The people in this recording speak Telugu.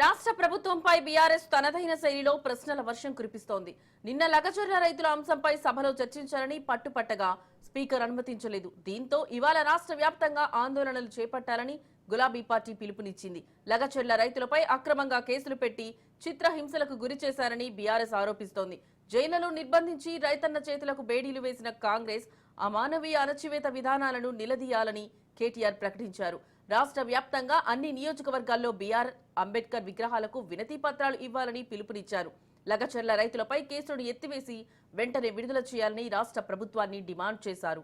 రాష్ట్ర ప్రభుత్వంపై బీఆర్ఎస్ తనదైన శైలిలో ప్రశ్నల వర్షం కురిపిస్తోంది. నిన్న లగచర్ల రైతుల అంశంపై సభలో చర్చించాలని పట్టుపట్టగా స్పీకర్ అనుమతించలేదు. దీంతో ఇవాళ రాష్ట్ర వ్యాప్తంగా ఆందోళనలు చేపట్టాలని గులాబీ పార్టీ పిలుపునిచ్చింది. లగచర్ల రైతులపై అక్రమంగా కేసులు పెట్టి చిత్రహింసలకు గురి చేశారని బీఆర్ఎస్ ఆరోపిస్తోంది. జైళ్ళలో నిర్బంధించి రైతన్న చేతులకు బేడీలు వేసిన కాంగ్రెస్ అమానవీయ అణచివేత విధానాలను నిలదీయాలని కేటీఆర్ ప్రకటించారు. రాష్ట్ర వ్యాప్తంగా అన్ని నియోజకవర్గాల్లో బీఆర్ అంబేద్కర్ విగ్రహాలకు వినతి పత్రాలు ఇవ్వాలని పిలుపునిచ్చారు. లగచర్ల రైతులపై కేసులను ఎత్తివేసి వెంటనే విడుదల చేయాలని రాష్ట్ర ప్రభుత్వాన్ని డిమాండ్ చేశారు.